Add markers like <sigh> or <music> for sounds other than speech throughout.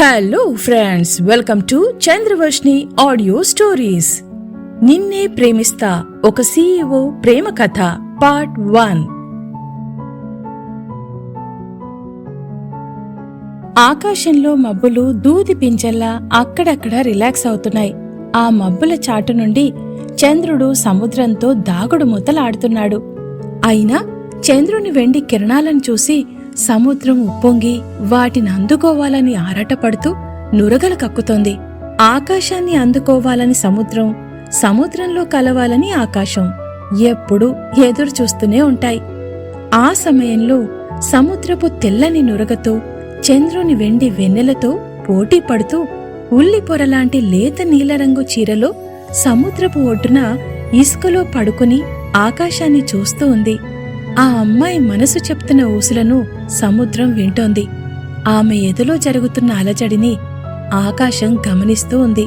Hello friends welcome to Chandravarshini audio stories నిన్నే ప్రేమిస్తా ఒక సీఈఓ ప్రేమ కథ పార్ట్ వన్ ఆకాశంలో మబ్బులు దూది పింజల్లా అక్కడక్కడ రిలాక్స్ అవుతున్నాయి. ఆ మబ్బుల చాటు నుండి చంద్రుడు సముద్రంతో దాగుడు ముద్దలాడుతున్నాడు అయినా చంద్రుని వెండి కిరణాలను చూసి సముద్రం ఉప్పొంగి వాటిని అందుకోవాలని ఆరాటపడుతూ నురగలు కక్కుతోంది. ఆకాశాన్ని అందుకోవాలని సముద్రం సముద్రంలో కలవాలని ఆకాశం ఎప్పుడూ ఎదురు చూస్తూనే ఉంటాయి. ఆ సమయంలో సముద్రపు తెల్లని నురగతో చంద్రుని వెండి వెన్నెలతో పోటీ పడుతూ ఉల్లి పొరలాంటి లేత నీలరంగు చీరలో సముద్రపు ఒడ్డున ఇసుకలో పడుకుని ఆకాశాన్ని చూస్తూ ఉంది. ఆ అమ్మాయి మనసు చెప్తున్న ఊసులను సముద్రం వింటోంది. ఆమె ఎదులో జరుగుతున్న అలజడిని ఆకాశం గమనిస్తూ ఉంది.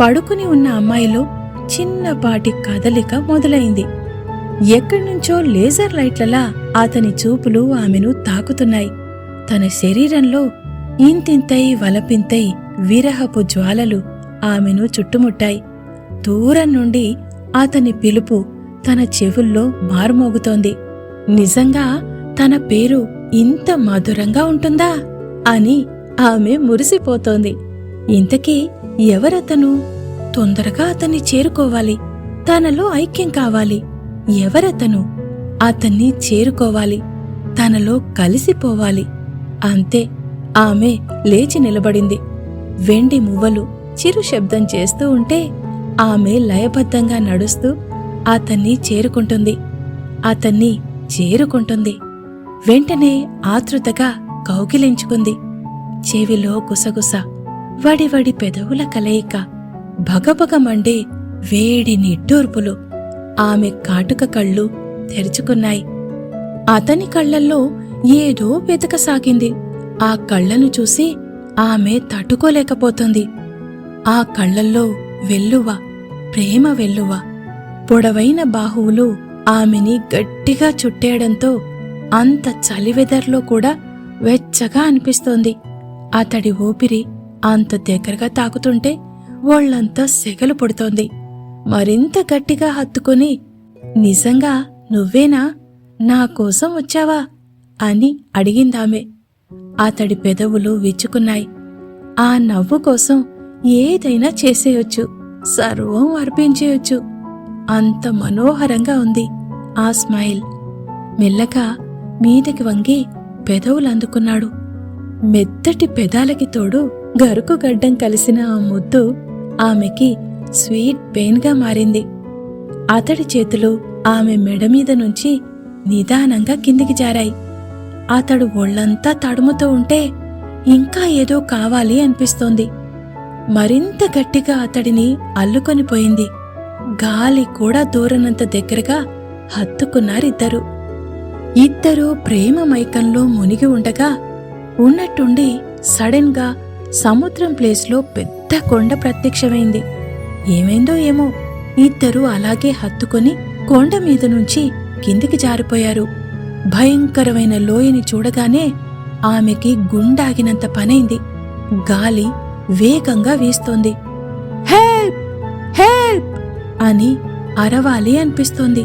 పడుకుని ఉన్న అమ్మాయిలో చిన్నపాటి కదలిక మొదలైంది. ఎక్కడ్నుంచో లేజర్ లైట్లలా అతని చూపులు ఆమెను తాకుతున్నాయి. తన శరీరంలో ఇంతింతై వలపింతై విరహపు జ్వాలలు ఆమెను చుట్టుముట్టాయి. దూరం నుండి అతని పిలుపు తన చెవుల్లో మారుమోగుతోంది. నిజంగా తన పేరు ఇంత మధురంగా ఉంటుందా అని ఆమె మురిసిపోతోంది. ఇంతకీ ఎవరతను? తొందరగా అతన్ని చేరుకోవాలి. తనలో ఐక్యం కావాలి. ఎవరతను? అతన్ని చేరుకోవాలి. తనలో కలిసిపోవాలి. అంతే ఆమె లేచి నిలబడింది. వెండి మువ్వలు చిరు శబ్దం చేస్తూ ఉంటే ఆమె లయబద్ధంగా నడుస్తూ అతన్ని చేరుకుంటుంది. అతన్ని చేరుకుంటుంది. వెంటనే ఆతృతగా కౌగిలించుకుంది. చెవిలో గుసగుస వడివడి పెదవుల కలయిక భగభగ మండే వేడి నిట్టూర్పులు ఆమె కాటుక కళ్ళు తెరుచుకున్నాయి. అతని కళ్ళల్లో ఏదో వెతకసాగింది. ఆ కళ్ళను చూసి ఆమె తట్టుకోలేకపోతుంది. ఆ కళ్ళల్లో వెల్లువ ప్రేమ వెల్లువ పొడవైన బాహువులు ఆమెని గట్టిగా చుట్టేయడంతో అంత చలివెదర్లో కూడా వెచ్చగా అనిపిస్తోంది. అతడి ఊపిరి అంత దగ్గరగా తాకుతుంటే వాళ్ళంతా సెగలు పుడుతోంది. మరింత గట్టిగా హత్తుకుని నిజంగా నువ్వేనా? నా కోసం వచ్చావా? అని అడిగిందామె. అతడి పెదవులు విచ్చుకున్నాయి. ఆ నవ్వు కోసం ఏదైనా చేసేయొచ్చు. సర్వం అర్పించేయొచ్చు. అంత మనోహరంగా ఉంది ఆ స్మైల్. మెల్లగా మీదకి వంగి పెదవులందుకున్నాడు మెత్తటి పెదాలకి తోడు గరుకు గడ్డం కలిసిన ఆ ముద్దు ఆమెకి స్వీట్ పెయిన్గా మారింది. అతడి చేతులు ఆమె మెడ మీద నుంచి నిదానంగా కిందికి జారాయి. అతడు ఒళ్ళంతా తడుముతూ ఉంటే ఇంకా ఏదో కావాలి అనిపిస్తోంది. మరింత గట్టిగా అతడిని అల్లుకొనిపోయింది గాలి కూడా దూరనంత దగ్గరగా హత్తుకున్నారిద్దరూ. ఇద్దరూ ప్రేమ మైకంలో మునిగి ఉండగా ఉన్నట్టుండి సడన్గా సముద్రం ప్లేస్లో పెద్ద కొండ ప్రత్యక్షమైంది. ఏమైందో ఏమో ఇద్దరూ అలాగే హత్తుకొని కొండ మీద నుంచి కిందికి జారిపోయారు. భయంకరమైన లోయని చూడగానే ఆమెకి గుండాగినంత పనైంది. గాలి వేగంగా వీస్తోంది. హెల్ప్! హెల్ప్! అని అరవాలి అనిపిస్తోంది.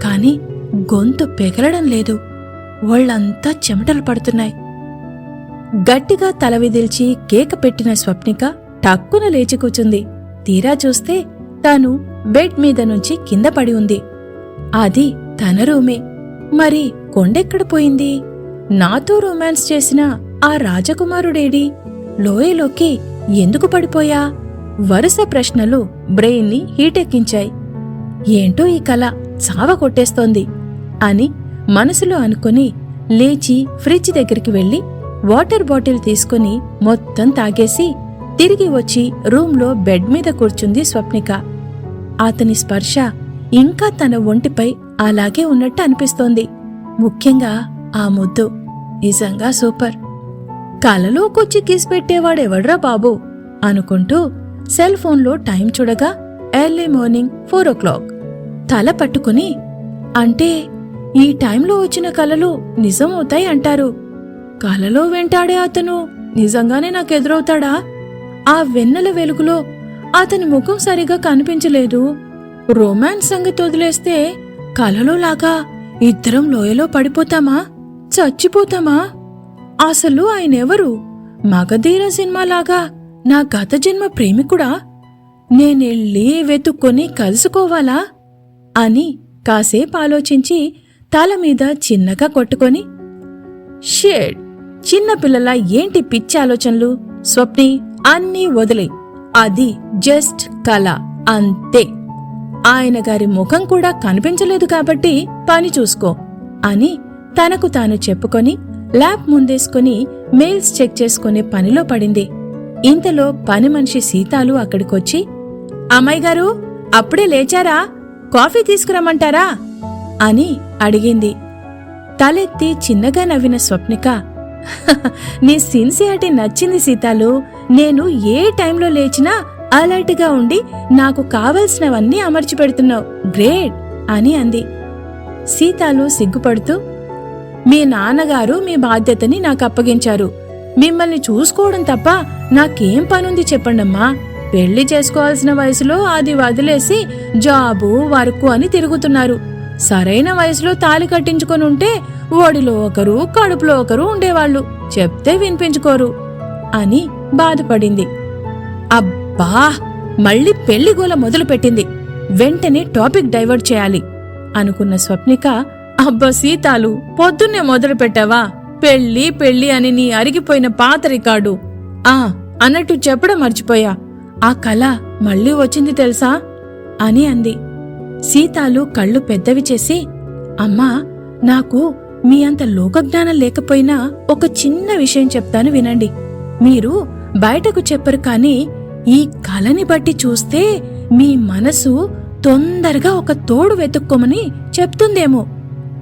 కాని గొంతు పెగలడం లేదు. ఒళ్ళంతా చెమటలు పడుతున్నాయి. గట్టిగా తల విదిల్చి కేక పెట్టిన స్వప్నిక టక్కున లేచి కూచుంది. తీరా చూస్తే తాను బెడ్ మీద నుంచి కింద పడి ఉంది. అది తన రూమే. మరి కొండెక్కడ పోయింది? నాతో రొమాన్స్ చేసిన ఆ రాజకుమారుడేడి? లోయలోకి ఎందుకు పడిపోయా? వరుస ప్రశ్నలు బ్రెయిన్ని హీటెక్కించాయి. ఏంటో ఈ కల చావ కొట్టేస్తోంది అని మనసులో అనుకుని లేచి ఫ్రిడ్జ్ దగ్గరికి వెళ్ళి వాటర్ బాటిల్ తీసుకుని మొత్తం తాగేసి తిరిగి వచ్చి రూంలో బెడ్ మీద కూర్చుంది స్వప్నిక. అతని స్పర్శ ఇంకా తన ఒంటిపై అలాగే ఉన్నట్టు అనిపిస్తోంది. ముఖ్యంగా ఆ ముద్దు నిజంగా సూపర్. కలలోకొచ్చి కిస్ పెట్టేవాడెవడ్రా బాబు? అనుకుంటూ సెల్ ఫోన్లో టైం చూడగా early morning four o'clock తల పట్టుకుని అంటే ఈ టైంలో వచ్చిన కలలు నిజమవుతాయి అంటారు. కలలో వెంటాడే అతను నిజంగానే నాకు ఎదురవుతాడా ఆ వెన్నెల వెలుగులో అతని ముఖం సరిగా కనిపించలేదు. రొమాన్స్ సంగతి వదిలేస్తే కలలో లాగా ఇద్దరం లోయలో పడిపోతామా? చచ్చిపోతామా? అసలు ఆయనెవరు? మగధీర సినిమాలాగా నా గత జన్మ ప్రేమికుడా? నేనెళ్ళి వెతుక్కొని కలుసుకోవాలా? అని కాసేపు ఆలోచించి తల మీద చిన్నగా కొట్టుకొని షేడ్ చిన్నపిల్లల ఏంటి పిచ్చి ఆలోచనలు? స్వప్ని అన్నీ వదిలే. అది జస్ట్ కళ అంతే. ఆయన గారి ముఖం కూడా కనిపించలేదు కాబట్టి పని చూసుకో అని తనకు తాను చెప్పుకొని ల్యాబ్ ముందేసుకుని మెయిల్స్ చెక్ చేసుకునే పనిలో పడింది. ఇంతలో పని మనిషి సీతాలు అక్కడికొచ్చి అమ్మాయి గారు అప్పుడే లేచారా? కాఫీ తీసుకురమ్మంటారా? అని అడిగింది. తలెత్తి చిన్నగా నవ్విన స్వప్నిక <laughs> నీ సిన్సియారిటీ నచ్చింది సీతాలు. నేను ఏ టైంలో లేచినా అలర్ట్గా ఉండి నాకు కావలసినవన్నీ అమర్చి పెడుతున్నావు. గ్రేట్! అని అంది. సీతాలు సిగ్గుపడుతూ మీ నాన్నగారు మీ బాధ్యతని నాకు అప్పగించారు. మిమ్మల్ని చూసుకోవడం తప్ప నాకేం పనుంది చెప్పండమ్మా. పెళ్ళి చేసుకోవాల్సిన వయసులో అది వదిలేసి జాబు వర్క్ అని తిరుగుతున్నారు. సరైన వయసులో తాలి కట్టించుకొని ఉంటే ఒడిలో ఒకరు కడుపులో ఒకరు ఉండేవాళ్ళు. చెప్తే వినిపించుకోరు అని బాధపడింది. అబ్బా! మళ్ళీ పెళ్ళి గోల మొదలుపెట్టింది. వెంటనే టాపిక్ డైవర్ట్ చేయాలి అనుకున్న స్వప్నిక అబ్బా సీతాలు పొద్దున్నే మొదలు పెట్టావా పెళ్ళి పెళ్ళి అని నీ అరిగిపోయిన పాత రికార్డు. ఆ అన్నట్టు చెప్పడం మర్చిపోయా. ఆ కళ మళ్ళీ వచ్చింది తెలుసా? అని అంది. సీతాలు కళ్ళు పెద్దవి చేసి అమ్మా నాకు మీ అంత లోకజ్ఞానం లేకపోయినా ఒక చిన్న విషయం చెప్తాను వినండి. మీరు బయటకు చెప్పరు కానీ ఈ కళని బట్టి చూస్తే మీ మనసు తొందరగా ఒక తోడు వెతుక్కోమని చెప్తుందేమో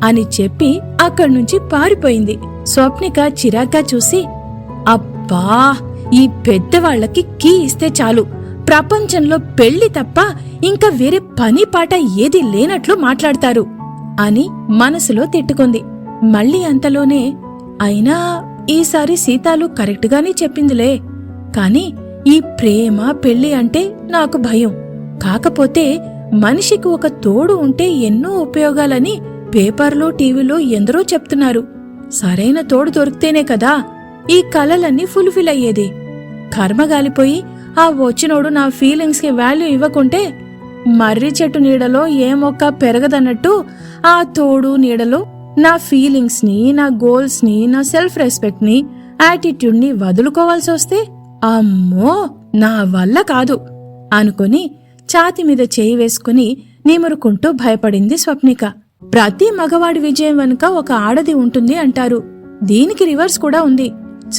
అని చెప్పి అక్కడి నుంచి పారిపోయింది. స్వప్నిక చిరాగ్గా చూసి అబ్బా ఈ పెద్దవాళ్ళకి కీ ఇస్తే చాలు. ప్రపంచంలో పెళ్ళి తప్ప ఇంకా వేరే పని పాట ఏది లేనట్లు మాట్లాడతారు అని మనసులో తిట్టుకుంది. మళ్ళీ అంతలోనే అయినా ఈసారి సీతాలు కరెక్ట్గానే చెప్పిందిలే. కాని ఈ ప్రేమ పెళ్ళి అంటే నాకు భయం. కాకపోతే మనిషికి ఒక తోడు ఉంటే ఎన్నో ఉపయోగాలని పేపర్లో టీవీలో ఎందరో చెప్తున్నారు. సరైన తోడు దొరికితేనే కదా ఈ కలలన్నీ ఫుల్ఫిల్ అయ్యేది. కర్మగాలిపోయి ఆ వచ్చినోడు నా ఫీలింగ్స్కి వాల్యూ ఇవ్వకుంటే మర్రి చెట్టు నీడలో ఏ మొక్క పెరగదన్నట్టు ఆ తోడు నీడలో నా ఫీలింగ్స్ని నా గోల్స్ని నా సెల్ఫ్ రెస్పెక్ట్ని యాటిట్యూడ్ని వదులుకోవాల్సి వస్తే అమ్మో నా వల్ల కాదు అనుకుని ఛాతి మీద చేయి వేసుకుని నిమురుకుంటూ భయపడింది స్వప్నిక. ప్రతి మగవాడి విజయం వెనుక ఒక ఆడది ఉంటుంది అంటారు. దీనికి రివర్స్ కూడా ఉంది.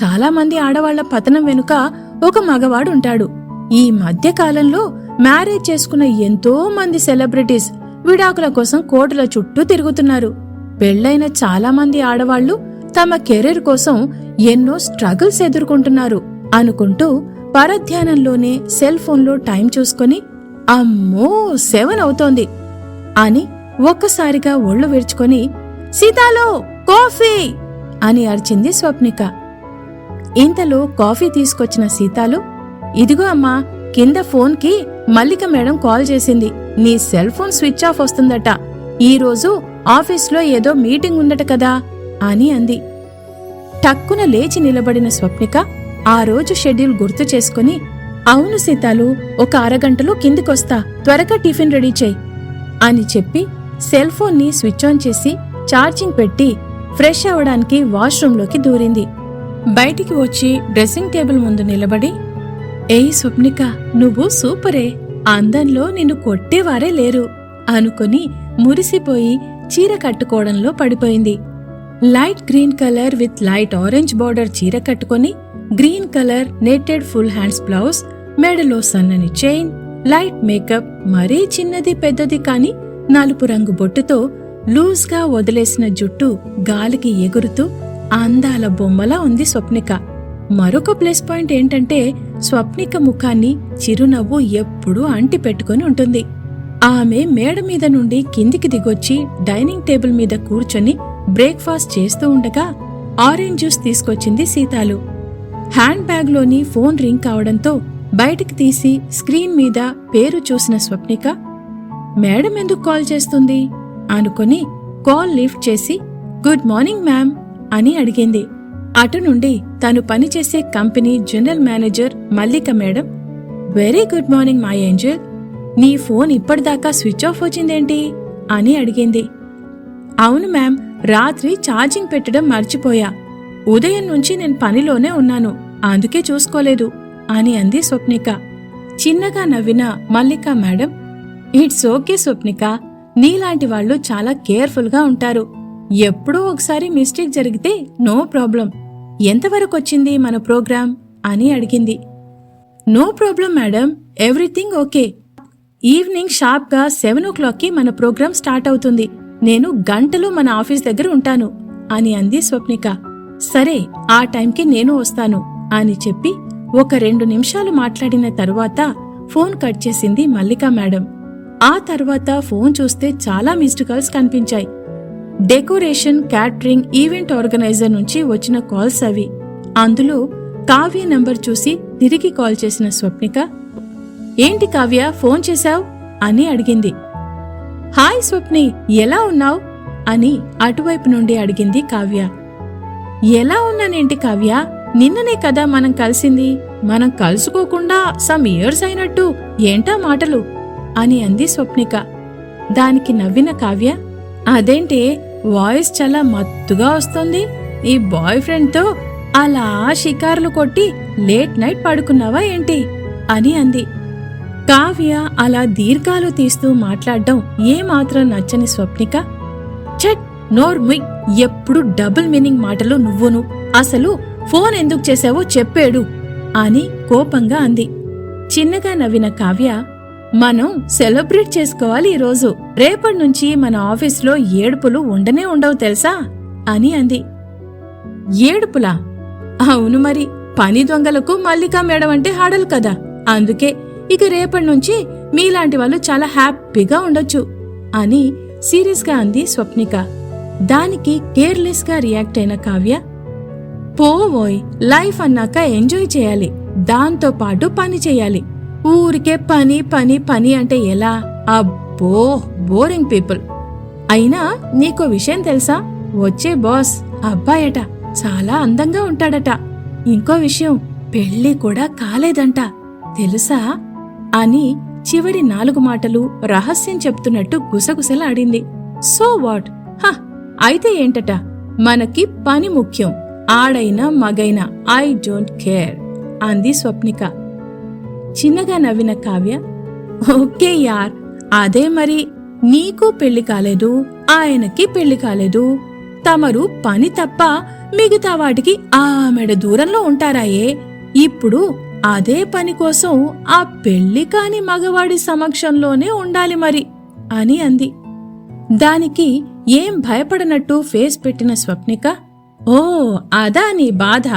చాలామంది ఆడవాళ్ళ పతనం వెనుక ఒక మగవాడు ఉంటాడు. ఈ మధ్య కాలంలో మ్యారేజ్ చేసుకున్న ఎంతో మంది సెలబ్రిటీస్ విడాకుల కోసం కోర్టుల చుట్టూ తిరుగుతున్నారు. పెళ్ళైన చాలా మంది ఆడవాళ్ళు తమ కెరీర్ కోసం ఎన్నో స్ట్రగుల్స్ ఎదుర్కొంటున్నారు అనుకుంటూ పరధ్యానంలోనే సెల్ ఫోన్లో టైం చూసుకొని అమ్మో సెవెన్ అవుతోంది అని ఒక్కసారిగా ఒళ్ళు విరుచుకొని సీతాలో కాఫీ అని అరిచింది స్వప్నిక. ఇంతలో కాఫీ తీసుకొచ్చిన సీతాలు ఇదిగో అమ్మా కింద ఫోన్కి మల్లిక మేడం కాల్ చేసింది. నీ సెల్ ఫోన్ స్విచ్ ఆఫ్ వస్తుందట. ఈరోజు ఆఫీస్లో ఏదో మీటింగ్ ఉందట కదా అని అంది. టక్కున లేచి నిలబడిన స్వప్నిక ఆ రోజు షెడ్యూల్ గుర్తు చేసుకుని అవును సీతాలు ఒక అరగంటలో కిందికొస్తా త్వరగా టిఫిన్ రెడీ చేయి అని చెప్పి సెల్ ఫోన్ని స్విచ్ ఆన్ చేసి ఛార్జింగ్ పెట్టి ఫ్రెష్ అవడానికి వాష్రూంలోకి దూరింది. బయటికి వచ్చి డ్రెస్సింగ్ టేబుల్ ముందు నిలబడి ఏయ్ స్వప్నిక నువ్వు సూపరే. అందంలో నిన్ను కొట్టేవారే లేరు. అనుకుని మురిసిపోయి చీర కట్టుకోవడంలో పడిపోయింది. Light green colour with light orange border చీర కట్టుకొని green colour netted full hands blouse మెడలో సన్నని చైన్ లైట్ మేకప్ మరీ చిన్నది పెద్దది కాని నలుపు రంగు బొట్టుతో లూజ్గా వదిలేసిన జుట్టు గాలికి ఎగురుతూ అందాల బొమ్మలా ఉంది స్వప్నిక. మరొక ప్లస్ పాయింట్ ఏంటంటే స్వప్నిక ముఖాన్ని చిరునవ్వు ఎప్పుడూ అంటి పెట్టుకుని ఉంటుంది. ఆమె మేడ మీద నుండి కిందికి దిగొచ్చి డైనింగ్ టేబుల్ మీద కూర్చొని బ్రేక్ఫాస్ట్ చేస్తూ ఉండగా ఆరెంజ్ జ్యూస్ తీసుకొచ్చింది సీతాలు. హ్యాండ్ బ్యాగ్లోని ఫోన్ రింగ్ కావడంతో బయటికి తీసి స్క్రీన్ మీద పేరు చూసిన స్వప్నిక మేడం ఎందుకు కాల్ చేస్తుంది? అనుకొని కాల్ లిఫ్ట్ చేసి గుడ్ మార్నింగ్ మ్యామ్ అని అడిగింది. అటు నుండి తను పనిచేసే company general manager Mallika madam very good morning my angel. నీ ఫోన్ ఇప్పటిదాకా స్విచ్ ఆఫ్ వచ్చిందేంటి? అని అడిగింది. అవును మ్యామ్ రాత్రి ఛార్జింగ్ పెట్టడం మర్చిపోయా. ఉదయం నుంచి నేను పనిలోనే ఉన్నాను అందుకే చూసుకోలేదు అని అంది స్వప్నిక. చిన్నగా నవ్విన Mallika madam it's okay Swapnika నీలాంటి వాళ్ళు చాలా కేర్ఫుల్గా ఉంటారు. ఎప్పుడో ఒకసారి మిస్టేక్ జరిగితే నో ప్రాబ్లం. ఎంతవరకు వచ్చింది మన ప్రోగ్రాం అని అడిగింది. No problem madam. Everything okay. Evening షార్ప్గా సెవెన్ ఓ క్లాక్కి మన ప్రోగ్రాం స్టార్ట్ అవుతుంది. నేను గంటలో మన ఆఫీస్ దగ్గర ఉంటాను అని అంది స్వప్నిక. సరే ఆ టైంకి నేను వస్తాను అని చెప్పి ఒక రెండు నిమిషాలు మాట్లాడిన తరువాత ఫోన్ కట్ చేసింది మల్లిక మేడం. ఆ తర్వాత ఫోన్ చూస్తే చాలా మిస్డ్ కాల్స్ కనిపించాయి. డెకరేషన్ క్యాటరింగ్ ఈవెంట్ ఆర్గనైజర్ నుంచి వచ్చిన కాల్స్ అవి. అందులో కావ్య నంబర్ చూసి తిరిగి కాల్ చేసిన స్వప్నిక ఏంటి కావ్య ఫోన్ చేశావ్? అని అడిగింది. హాయ్ స్వప్ని ఎలా ఉన్నావు? అని అటువైపు నుండి అడిగింది కావ్య. ఎలా ఉన్నానేంటి కావ్య? నిన్ననే కదా మనం కలిసింది. మనం కలుసుకోకుండా సమ్ ఇయర్స్ అయినట్టు ఏంటా మాటలు? అని అంది స్వప్నిక. దానికి నవ్విన కావ్య అదేంటి వాయిస్ చాలా మత్తుగా వస్తుంది. ఈ బాయ్ ఫ్రెండ్తో అలా షికారులు కొట్టి లేట్ నైట్ పడుకున్నావా ఏంటి? అని అంది. కావ్య అలా దీర్ఘాలు తీస్తూ మాట్లాడడం ఏమాత్రం నచ్చని స్వప్నిక. చట్ నోర్ముయ్ ఎప్పుడు డబుల్ మీనింగ్ మాటలు నువ్వును. అసలు ఫోన్ ఎందుకు చేశావో చెప్పేడు అని కోపంగా అంది. చిన్నగా నవ్విన కావ్య మనం సెలబ్రేట్ చేసుకోవాలి ఈరోజు. రేపటి నుంచి మన ఆఫీస్లో ఏడుపులు ఉండనే ఉండవు తెలుసా? అని అంది. ఏడుపులా? అవును మరి పని దొంగలకు మల్లికా మేడం అంటే హాడలు కదా. అందుకే ఇక రేపటి నుంచి మీలాంటి వాళ్ళు చాలా హ్యాపీగా ఉండొచ్చు అని సీరియస్గా అంది స్వప్నిక. దానికి కేర్లెస్గా రియాక్ట్ అయిన కావ్య పోవోయ్ లైఫ్ అన్నాక ఎంజాయ్ చేయాలి. దాంతో పాటు పని చేయాలి. ఊరికే పని పని పని అంటే ఎలా? అబ్బో బోరింగ్ పీపుల్. అయినా నీకో విషయం తెలుసా? వచ్చే బాస్ అబ్బాయట చాలా అందంగా ఉంటాడట. ఇంకో విషయం పెళ్ళి కూడా కాలేదంట. తెలుసా? అని చివరి నాలుగు మాటలు రహస్యం చెప్తున్నట్టు గుసగుసలాడింది. So what? హ అయితే ఏంటట? మనకి పని ముఖ్యం. ఆడైనా మగైనా ఐ డోంట్ కేర్ అంది స్వప్నిక. చిన్నగా నవ్విన కావ్య ఓకే యార్ అదే మరి నీకు పెళ్ళి కాలేదు ఆయనకి పెళ్ళి కాలేదు. తమరు పని తప్ప మిగతా వాటికి ఆమెడ దూరంలో ఉంటారాయే. ఇప్పుడు అదే పని కోసం ఆ పెళ్ళి కాని మగవాడి సమక్షంలోనే ఉండాలి మరి అని అంది. దానికి ఏం భయపడనట్టు ఫేస్ పెట్టిన స్వప్నిక ఓ అదా నీ బాధ.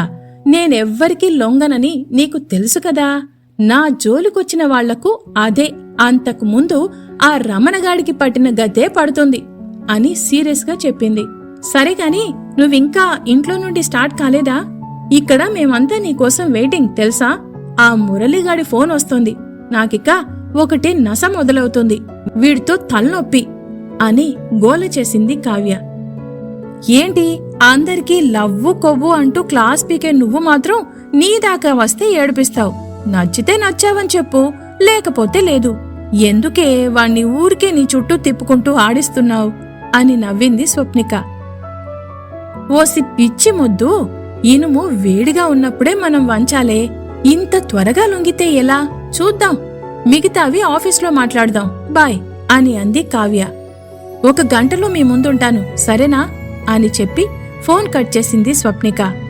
నేనెవ్వరికీ లొంగనని నీకు తెలుసు కదా. నా జోలికొచ్చిన వాళ్ళకు అదే అంతకు ముందు ఆ రమణగాడికి పట్టిన గతే పడుతుంది అని సీరియస్గా చెప్పింది. సరే కాని నువ్వింకా ఇంట్లో నుండి స్టార్ట్ కాలేదా? ఇక్కడ మేమంతా నీకోసం వెయిటింగ్ తెలుసా? ఆ మురళిగాడి ఫోన్ వస్తోంది. నాకిక ఒకటి నస మొదలవుతుంది. వీడితో తలనొప్పి అని గోల చేసింది కావ్య. ఏంటి? అందరికీ లవ్వు కొవ్వు అంటూ క్లాస్ పీకే నువ్వు మాత్రం నీ దాకా వస్తే ఏడిపిస్తావు. నచ్చితే నచ్చావని చెప్పు లేకపోతే లేదు. ఎందుకే వాణ్ణి ఊరికే నీ చుట్టూ తిప్పుకుంటూ ఆడిస్తున్నావు? అని నవ్వింది స్వప్నిక. ఓసి పిచ్చి ముద్దు ఇనుము వేడిగా ఉన్నప్పుడే మనం వంచాలే. ఇంత త్వరగా లొంగితే ఎలా? చూద్దాం. మిగతావి ఆఫీస్లో మాట్లాడదాం. బాయ్ అని అంది కావ్య. ఒక గంటలో మీ ముందుంటాను సరేనా? అని చెప్పి ఫోన్ కట్ చేసింది స్వప్నిక.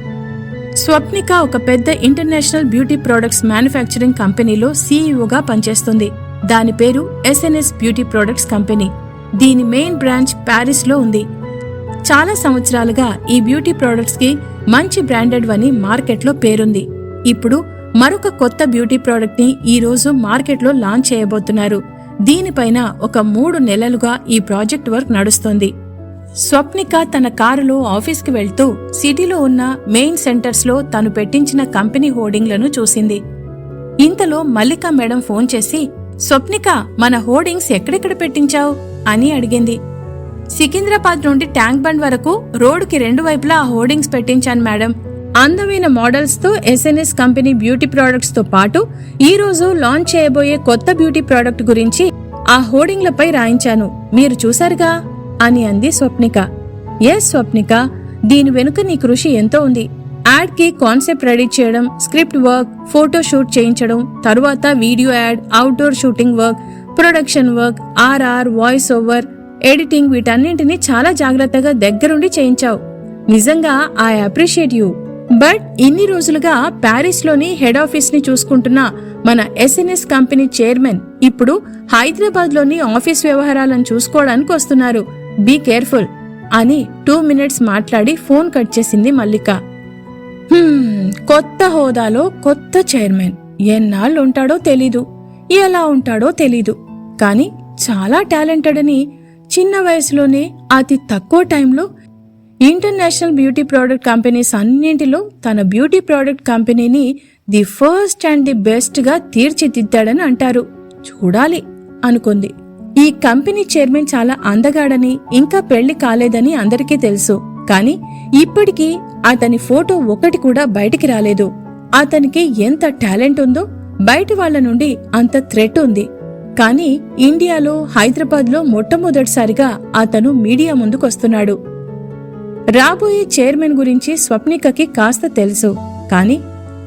స్వప్నిక ఒక పెద్ద ఇంటర్నేషనల్ బ్యూటీ ప్రొడక్ట్స్ మ్యానుఫ్యాక్చరింగ్ కంపెనీలో సీఈఓగా పనిచేస్తుంది. దాని పేరు ఎస్ఎన్ఎస్ బ్యూటీ ప్రొడక్ట్స్ కంపెనీ దీని మెయిన్ బ్రాంచ్ ప్యారిస్లో ఉంది. చాలా సంవత్సరాలుగా ఈ బ్యూటీ ప్రొడక్ట్స్కి మంచి బ్రాండెడ్ అని మార్కెట్లో పేరుంది. ఇప్పుడు మరొక కొత్త బ్యూటీ ప్రోడక్ట్ని ఈ రోజు మార్కెట్లో లాంచ్ చేయబోతున్నారు. దీనిపైన ఒక మూడు నెలలుగా ఈ ప్రాజెక్ట్ వర్క్ నడుస్తోంది. స్వప్నిక తన కారులో ఆఫీస్కి వెళ్తూ సిటీలో ఉన్న మెయిన్ సెంటర్స్లో తను పెట్టించిన కంపెనీ హోర్డింగ్లను చూసింది. ఇంతలో మల్లిక మేడం ఫోన్ చేసి స్వప్నిక మన హోర్డింగ్స్ ఎక్కడెక్కడ పెట్టించావు? అని అడిగింది. సికింద్రాబాద్ నుండి ట్యాంక్ బండ్ వరకు రోడ్డుకి రెండు వైపులా ఆ హోర్డింగ్స్ పెట్టించాను మేడం. అందమైన మోడల్స్తో ఎస్ఎన్ఎస్ కంపెనీ బ్యూటీ ప్రోడక్ట్స్తో పాటు ఈరోజు లాంచ్ చేయబోయే కొత్త బ్యూటీ ప్రోడక్ట్ గురించి ఆ హోర్డింగ్లపై రాయించాను. మీరు చూశారుగా? అని అంది స్వప్నిక. ఎస్ స్వప్నిక దీని వెనుక నీ కృషి ఎంతో ఉంది. యాడ్కి కాన్సెప్ట్ రెడీ చేయడం స్క్రిప్ట్ వర్క్ ఫోటో షూట్ చేయించడం తరువాత video ad outdoor shooting work production work RR voice over editing వీటన్నింటినీ చాలా జాగ్రత్తగా దగ్గరుండి చేయించావు. నిజంగా ఐ అప్రిషియేట్ యూ. బట్ ఇన్ని రోజులుగా ప్యారిస్లోని హెడ్ ఆఫీస్ని చూసుకుంటున్న మన ఎస్ఎన్ఎస్ కంపెనీ చైర్మన్ ఇప్పుడు హైదరాబాద్లోని ఆఫీస్ వ్యవహారాలను చూసుకోవడానికి వస్తున్నారు. బీ కేర్ఫుల్ అని టూ మినిట్స్ మాట్లాడి ఫోన్ కట్ చేసింది మల్లిక. కొత్త హోదాలో కొత్త చైర్మన్. ఎన్నాళ్ళు ఉంటాడో తెలీదు. ఎలా ఉంటాడో తెలీదు. కానీ చాలా టాలెంటెడ్ అని చిన్న వయసులోనే అతి తక్కువ టైంలో ఇంటర్నేషనల్ బ్యూటీ ప్రోడక్ట్ కంపెనీస్ అన్నింటిలో తన బ్యూటీ ప్రోడక్ట్ కంపెనీని ది ఫస్ట్ అండ్ ది బెస్ట్గా తీర్చిదిద్దాడని అంటారు. చూడాలి అనుకుంది. ఈ కంపెనీ చైర్మన్ చాలా అందగాడని ఇంకా పెళ్ళి కాలేదని అందరికీ తెలుసు. కానీ ఇప్పటికీ అతని ఫోటో ఒకటి కూడా బయటికి రాలేదు. అతనికి ఎంత టాలెంట్ ఉందో బయటి వాళ్ళ నుండి అంత థ్రెట్ ఉంది. కానీ ఇండియాలో హైదరాబాద్లో మొట్టమొదటిసారిగా అతను మీడియా ముందుకొస్తున్నాడు. రాబోయే చైర్మన్ గురించి స్వప్నికకి కాస్త తెలుసు. కాని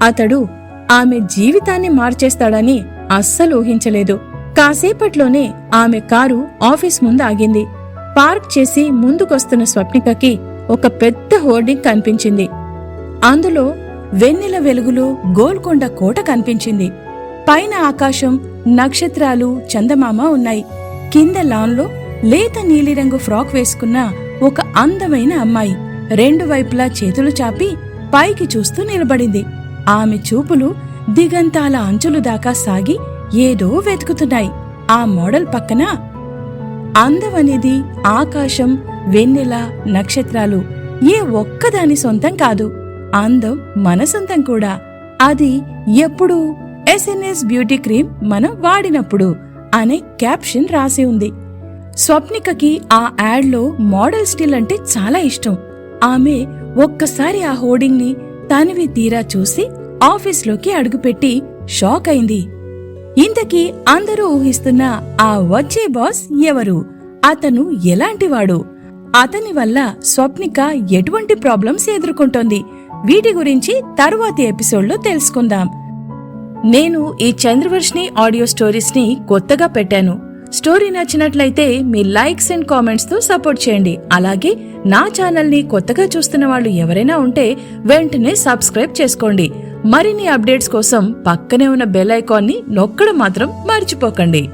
అతడు ఆమె జీవితాన్ని మార్చేస్తాడని అస్సలు ఊహించలేదు. కాసేపట్లోనే ఆమె కారు ఆఫీస్ ముందు ఆగింది పార్క్ చేసి ముందుకొస్తున్న స్వప్నికకి ఒక పెద్ద హోర్డింగ్ కనిపించింది. అందులో వెన్నెల వెలుగులో గోల్కొండ కోట కనిపించింది. పైన ఆకాశం నక్షత్రాలు చందమామ ఉన్నాయి. కింద లాన్లో లేత నీలిరంగు ఫ్రాక్ వేసుకున్న ఒక అందమైన అమ్మాయి రెండు వైపులా చేతులు చాపి పైకి చూస్తూ నిలబడింది. ఆమె చూపులు దిగంతాల అంచులు దాకా సాగి ఏదో వెతుకుతున్నాయి. ఆ మోడల్ పక్కన అందమనేది ఆకాశం వెన్నెల నక్షత్రాలు. ఏ ఒక్కదాని సొంతం కాదు. అందం మన సొంతం కూడా. అది ఎప్పుడు? ఎస్ఎన్ఎస్ బ్యూటీ క్రీమ్ మనం వాడినప్పుడు అనే క్యాప్షన్ రాసి ఉంది. స్వప్నికకి ఆ యాడ్లో మోడల్ స్టిల్ అంటే చాలా ఇష్టం. ఆమె ఒక్కసారి ఆ హోర్డింగ్ని తనివి తీరా చూసి ఆఫీస్లోకి అడుగుపెట్టి షాక్ అయింది. ఇంతకీ అందరూ ఊహిస్తున్న ఆ వచ్చే బాస్ ఎవరు? అతను ఎలాంటివాడు? అతని వల్ల స్వప్నిక ఎటువంటి ప్రాబ్లమ్స్ ఎదుర్కొంటోంది? వీటి గురించి తరువాతి ఎపిసోడ్లో తెలుసుకుందాం. నేను ఈ చంద్రవర్షిని ఆడియో స్టోరీస్ని కొత్తగా పెట్టాను. స్టోరీ నచ్చినట్లయితే మీ లైక్స్ అండ్ కామెంట్స్తో సపోర్ట్ చేయండి. అలాగే నా ఛానల్ని కొత్తగా చూస్తున్న వాళ్ళు ఎవరైనా ఉంటే వెంటనే సబ్స్క్రైబ్ చేసుకోండి. మరిన్ని అప్డేట్స్ కోసం పక్కనే ఉన్న బెల్ ఐకాన్ని నొక్కడం మాత్రం మర్చిపోకండి.